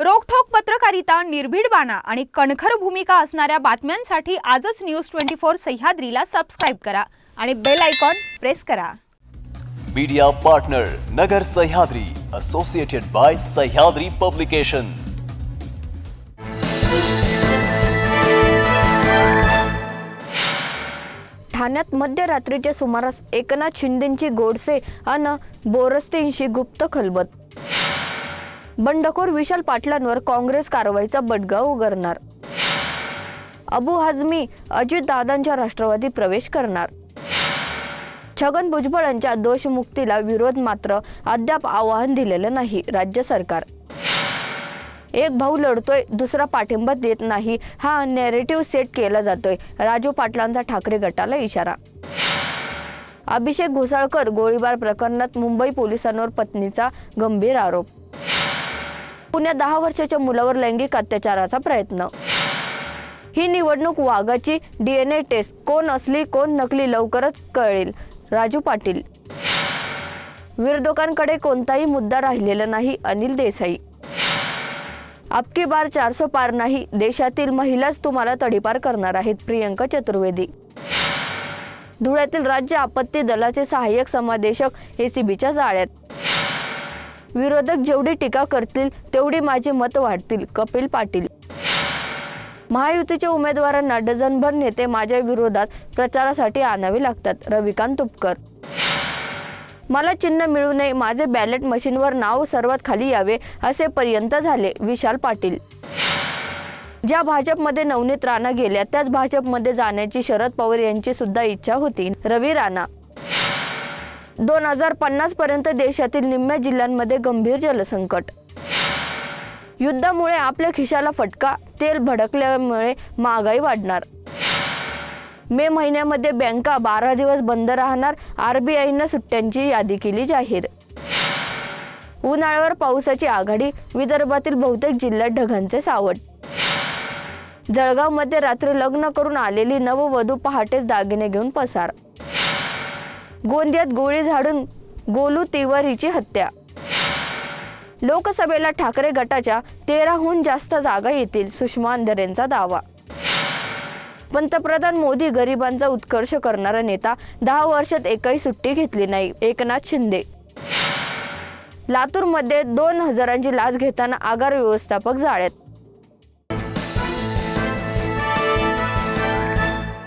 रोखठोक पत्रकारिता निर्भीड बाणा आणि कणखर भूमिका असणाऱ्या बातम्यांसाठी आजच न्यूज ट्वेंटी फोर सह्याद्रीला सबस्क्राईब करा आणि बेल आयकॉन प्रेस करा. Media partner Nagar Sahyadri associated by Sahyadri publication ठाण्यात मध्यरात्रीच्या सुमारास एकनाथ शिंदेंची गोडसे अन बोरस्तेंशी गुप्त खलबत बंडखोर विशाल पाटलांवर काँग्रेस कारवाईचा बडगा उगारणार. अबू हाजमी अजितदादांच्या राष्ट्रवादी प्रवेश करणार. छगन भुजबळांच्या दोषमुक्तीला विरोध मात्र अद्याप आवाहन दिलेलं नाही राज्य सरकार. एक भाऊ लढतोय दुसरा पाठिंबा देत नाही हा नॅरेटिव्ह सेट केला जातोय राजू पाटलांचा ठाकरे गटाला इशारा. अभिषेक घोसाळकर गोळीबार प्रकरणात मुंबई पोलिसांवर पत्नीचा गंभीर आरोप. पुण्यात दहा वर्षाच्या मुलावर लैंगिक अत्याचाराचा प्रयत्न. ही निवडणूक वाघाची डीएनए टेस्ट कोण असली कोण नकली लवकरच कळेल. राजू पाटील. विरोधकांकडे कोणताही मुद्दा राहिलेला नाही अनिल देसाई. आपकी बार चारसो पार नाही देशातील महिलाच तुम्हाला तडीपार करणार आहेत प्रियंका चतुर्वेदी. धुळ्यातील राज्य आपत्ती दलाचे सहाय्यक समादेशक एसीबीच्या जाळ्यात. विरोधक जेवढी टीका करतील तेवढी माझी मत वाढतील कपिल पाटील. महायुतीच्या उमेदवारांना डझनभर नेते माझ्या विरोधात प्रचारासाठी आणावे लागतात रविकांत तुपकर. मला चिन्ह मिळू नये माझे बॅलेट मशीनवर नाव सर्वात खाली यावे असे पर्यंत झाले विशाल पाटील. ज्या भाजपमध्ये नवनीत राणा गेल्या त्याच भाजपमध्ये जाण्याची शरद पवार यांची सुद्धा इच्छा होती रवी राणा. दोन हजार पन्नास पर्यंत देशातील निम्म्या जिल्ह्यांमध्ये गंभीर जलसंकट. युद्धामुळे आपल्या खिशाला फटका तेल भडकल्यामुळे महागाई वाढणार. मे महिन्यामध्ये बँका बारा दिवस बंद राहणार आरबीआयनं सुट्ट्यांची यादी केली जाहीर. उन्हाळ्यावर पावसाची आघाडी विदर्भातील बहुतेक जिल्ह्यात ढगांचे सावट. जळगावमध्ये रात्री लग्न करून आलेली नववधू पहाटेच दागिने घेऊन पसार. गोंदियात गोळी झाडून गोलू तिवारीची हत्या. लोकसभेला ठाकरे गटाच्या तेराहून जास्त जागा येतील सुषमा अंधरेंचा दावा. पंतप्रधान मोदी गरिबांचा उत्कर्ष करणारा नेता दहा वर्षात एकही सुट्टी घेतली नाही एकनाथ शिंदे. लातूरमध्ये दोन हजारांची लाच घेताना आगार व्यवस्थापक जाळ्यात.